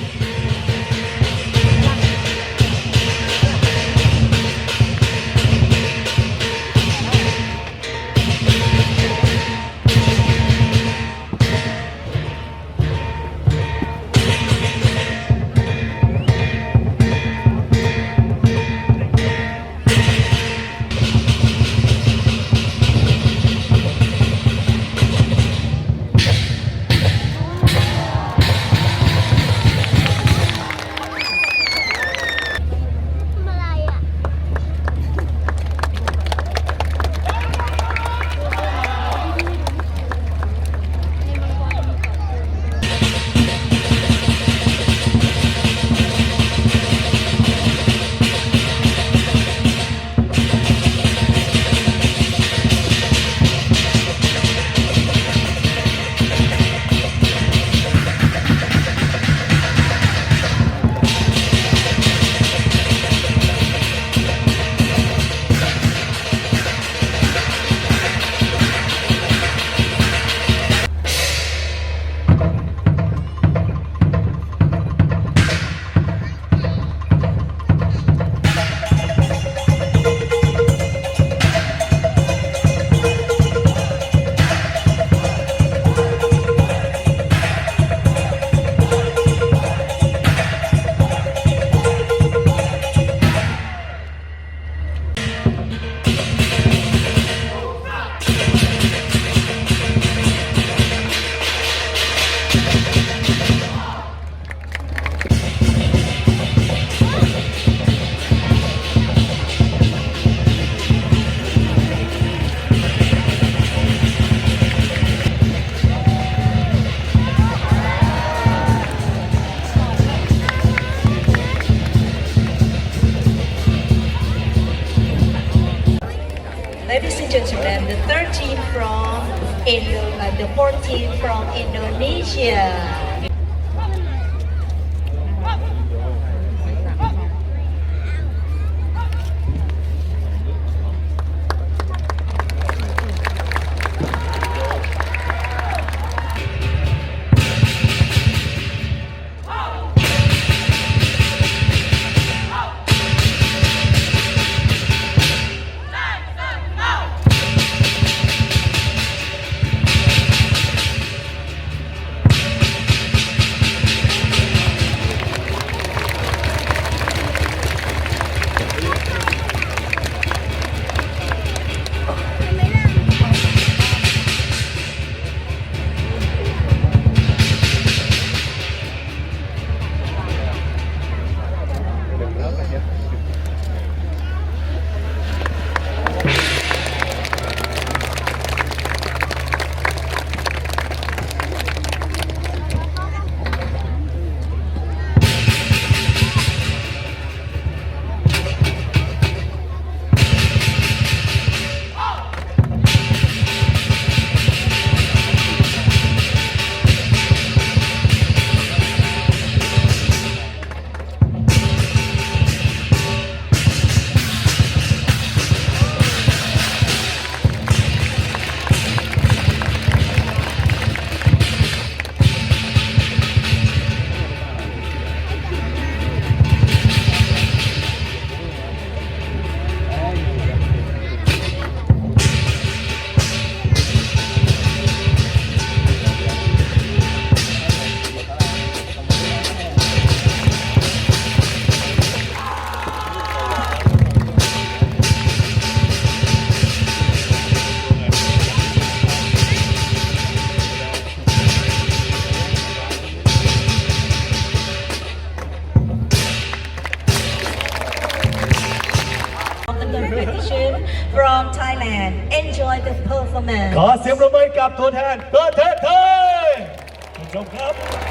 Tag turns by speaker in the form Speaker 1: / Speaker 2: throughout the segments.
Speaker 1: Thank you. From Indo, uh, the fourth team from Indonesia. From Thailand. Enjoy the performance.
Speaker 2: ขอเสียงประมือกับตัวแทนประเทศไทยคุณผู้ชมครับ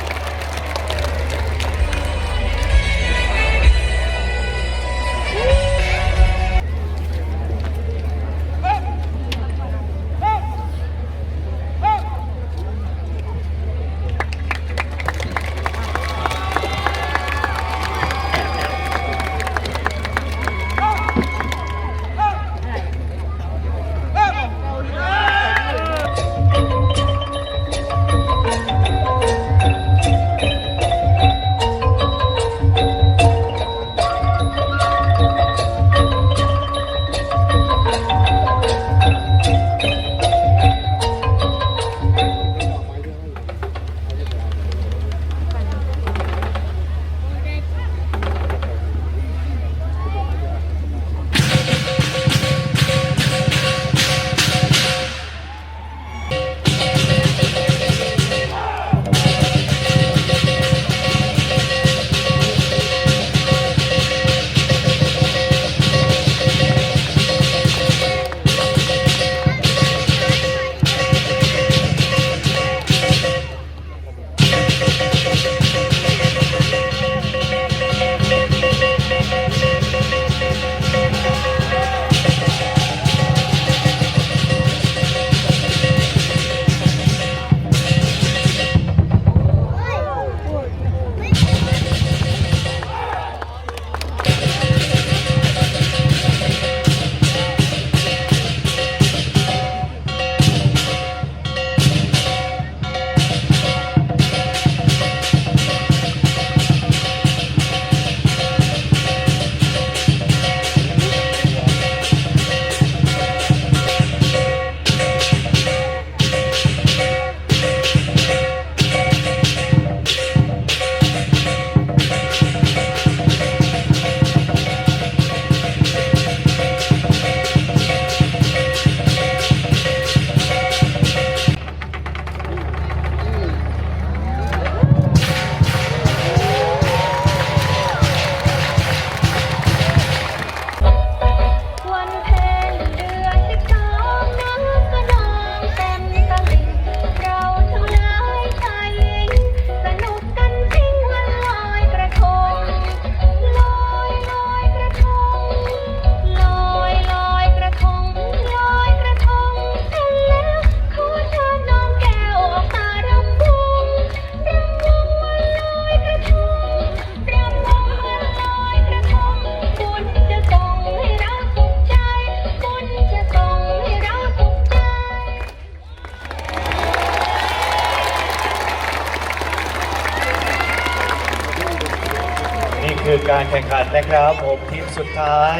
Speaker 2: นนะครับผมทีมสุดท้าย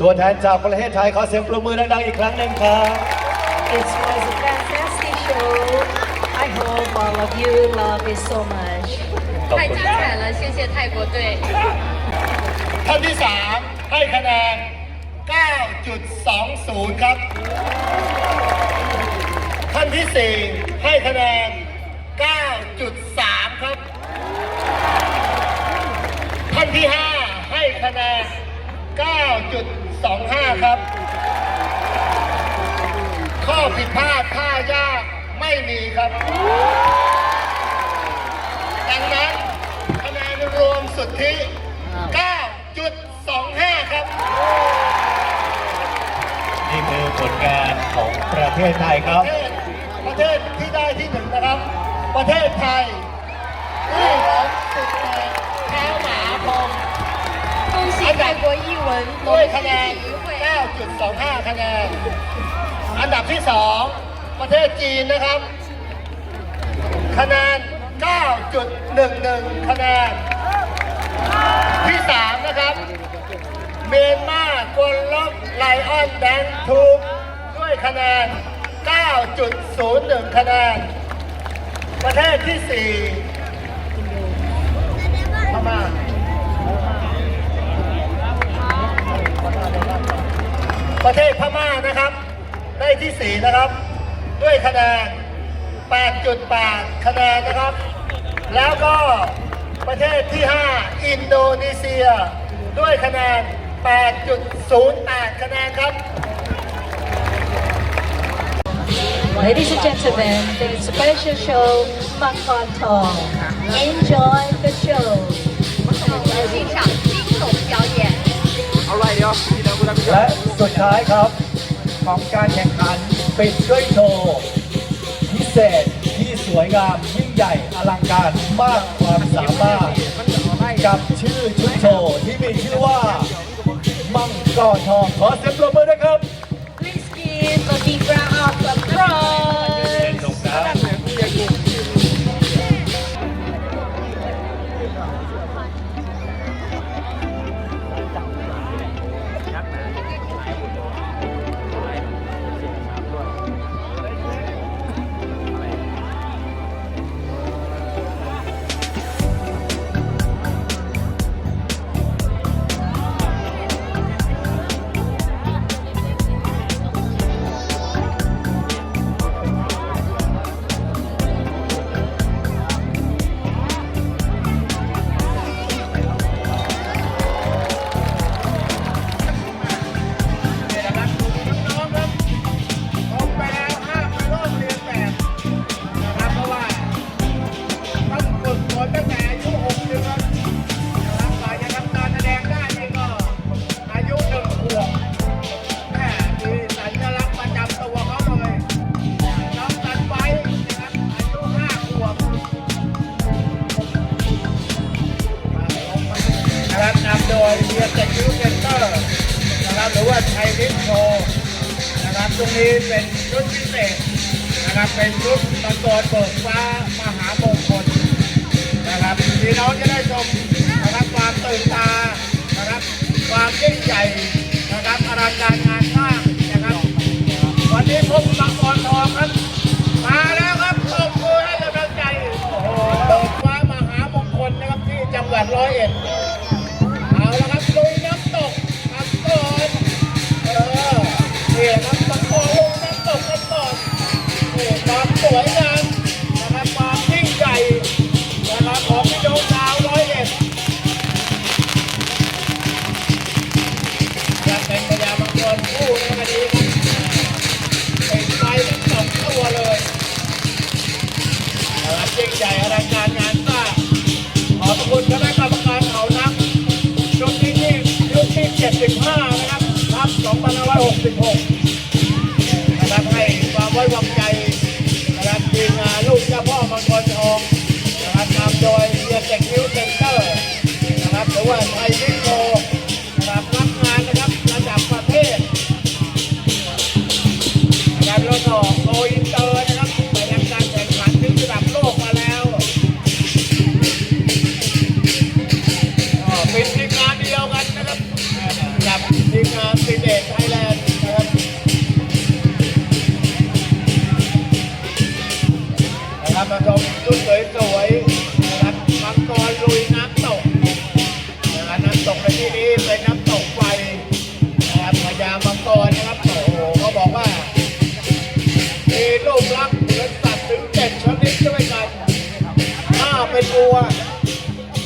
Speaker 2: ตัวแทนจากประเทศไทยขอเสียงปรบมือดังๆอีกครั้งหนึ่งครับ
Speaker 3: It was a fantastic show. I hope all of you love it so much.
Speaker 2: ขอบ
Speaker 4: 太
Speaker 2: คุณ
Speaker 4: 精
Speaker 2: ครับ
Speaker 4: 彩了，谢谢泰国队。
Speaker 5: ท่านที่ 3 ให้คะแนน 9.20 ครับ ท่านที่ 4 ให้คะแนน 9.3 ครับ ท่านที่ 5 ให้ คะแนน 9.25 ครับ ข้อผิดพลาดท่ายากไม่มีครับ ดังนั้นคะแนนรวมสุทธิ9.25 ครับ
Speaker 2: นี่คือผลงานของประเทศไทยครับ
Speaker 5: ประเทศประเทศที่ได้ที่หนึ่งนะครับ ประเทศไทยที่หลงสุดแดงเท้าหมาพอง
Speaker 4: 恭喜泰国艺文
Speaker 5: ด้วย
Speaker 4: 龙
Speaker 5: คะแนน
Speaker 4: 狮体育会。
Speaker 5: 9.25 คะแนน อันดับที่ 2 ประเทศจีนนะครับ คะแนน 9.11 คะแนน ที่ 3 นะครับ เมียนมากลล็อกไลออนแดงทูบด้วยคะแนน 9.01 คะแนน ประเทศที่ 4 ประเทศพม่านะครับ ได้ที่4นะครับ ด้วยคะแนน 8.8 คะแนนนะครับ แล้วก็ประเทศที่ 5 อินโดนีเซีย ด้วยคะแนน 8.08 คะแนนครับ
Speaker 3: Ladies and gentlemen, the special show Makon Tong. Enjoy the show.
Speaker 2: และสุดท้ายครับ ของการแข่งขันปิดด้วยโชว์พิเศษที่สวยงามยิ่งใหญ่อลังการมากความสามารถกับชื่อชุดโชว์ที่มีชื่อว่า มังกรทองขอเสียงปรบมือด้วยครับ
Speaker 3: Please give a big round of applause.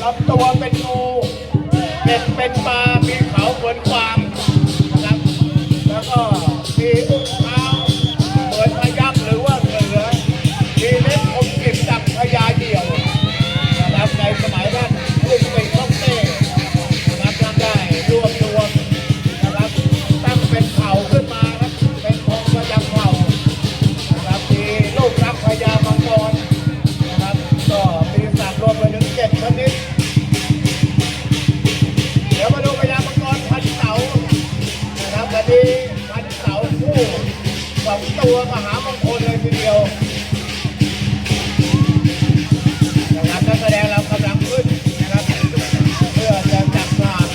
Speaker 5: ทำ
Speaker 3: ตัวเป็นงูเด็ดเป็นปลา นะครับวันนี้พันเสาคู่สองตัวมหามงคลเลยทีเดียวนะครับนักแสดงเรากำลังขึ้นนะครับ เพื่อจะจับฉลาก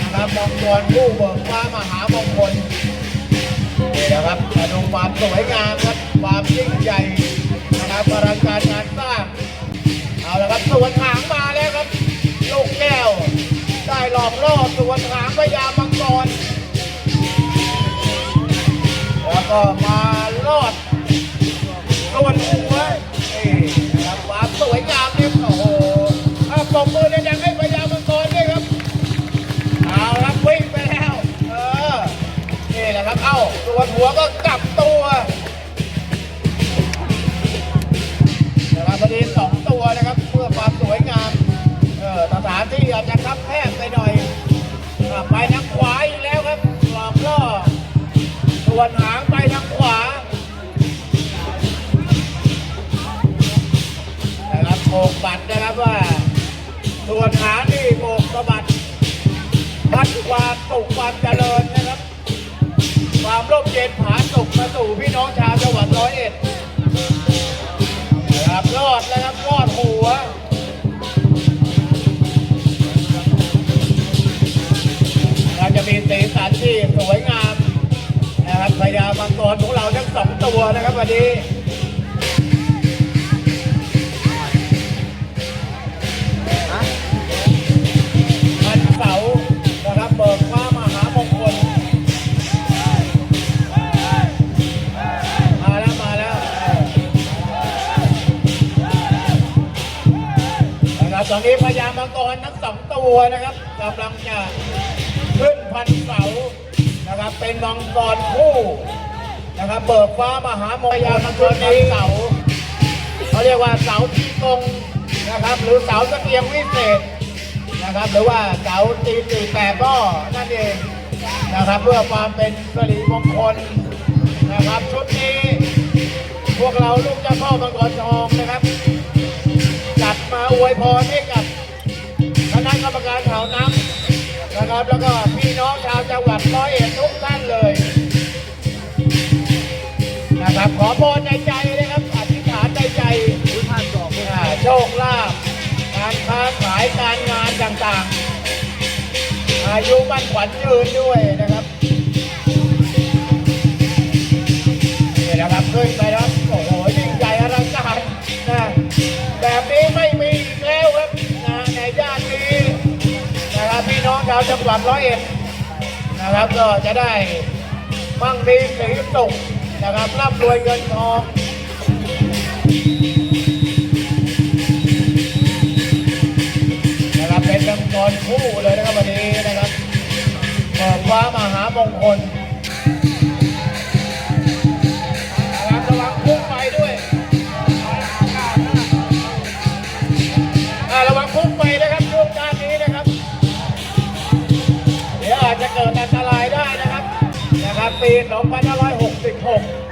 Speaker 3: นะครับมังกรคู่เบิกฟ้ามหามงคลนี่นะครับมาดูความสวยงามครับความยิ่งใหญ่นะครับอลังการงานสร้างเอาละครับสวนหางมาแล้วครับลูกแก้ว ได้หลอกล่อสวนหางพญามังกร ก็มาลอดส่วนหัวนี่นะครับความสวยงามนี่โอ้โหถ้าปมมือดังๆให้พญามังกรด้วยครับเอาละครับวิ่งไปแล้วเออนี่แหละครับเอ้าตัวหัวก็กลับตัวนะครับพอดีสองตัวนะครับเพื่อความสวยงามเออสถานที่อาจจะคับแคบไปหน่อยอ่าไปทางขวาอีกแล้วครับหลอกล่อส่วนหา วนหางนี่โบกสะบัดพัดความสุขความเจริญนะครับ ความร่มเย็นผาสุขมาสู่พี่น้องชาวจังหวัดร้อยเอ็ดครับรอดนะครับรอดหัวเราจะมีสีสันที่สวยงามนะครับพญามังกรของเราทั้งสองตัวนะครับวันนี้ อนนี้พญามังกรทั้งสองตัวนะครับกำลังจะขึ้นพันเสานะครับ เป็นมังกรคู่นะครับ เบิกฟ้ามหามงคลพญามังกรนี้เสาเขาเรียกว่าเสาที่กงนะครับ หรือเสาตะเกียงวิเศษนะครับ หรือว่าเสาตีสี่แปดก็นั่นเองนะครับ เพื่อความเป็นสิริมงคลนะครับชุดนี้ พวกเราลูกเจ้าพ่อมังกรทองนะ อวยพรให้กับคณะกรรมการแถวน้ำนะครับ แล้วก็พี่น้องชาวจังหวัดร้อยเอ็ดทุกท่านเลยนะครับขอพรในใจนะครับอธิษฐานในใจอ่าโชคลาภการค้าขายการงานต่างๆ อายุมั่นขวัญยืนด้วยนะครับนี่นะครับขึ้นไปแล้วาวจังหวัดร้อยเอ็ดนะครับก็จะได้มั่งมีสีสุขนะครับร่ำรวยเงินทองนะครับเป็นจังกรคู่เลยนะครับวันนี้นะครับเปิดฟ้ามหามงคล ปี 2566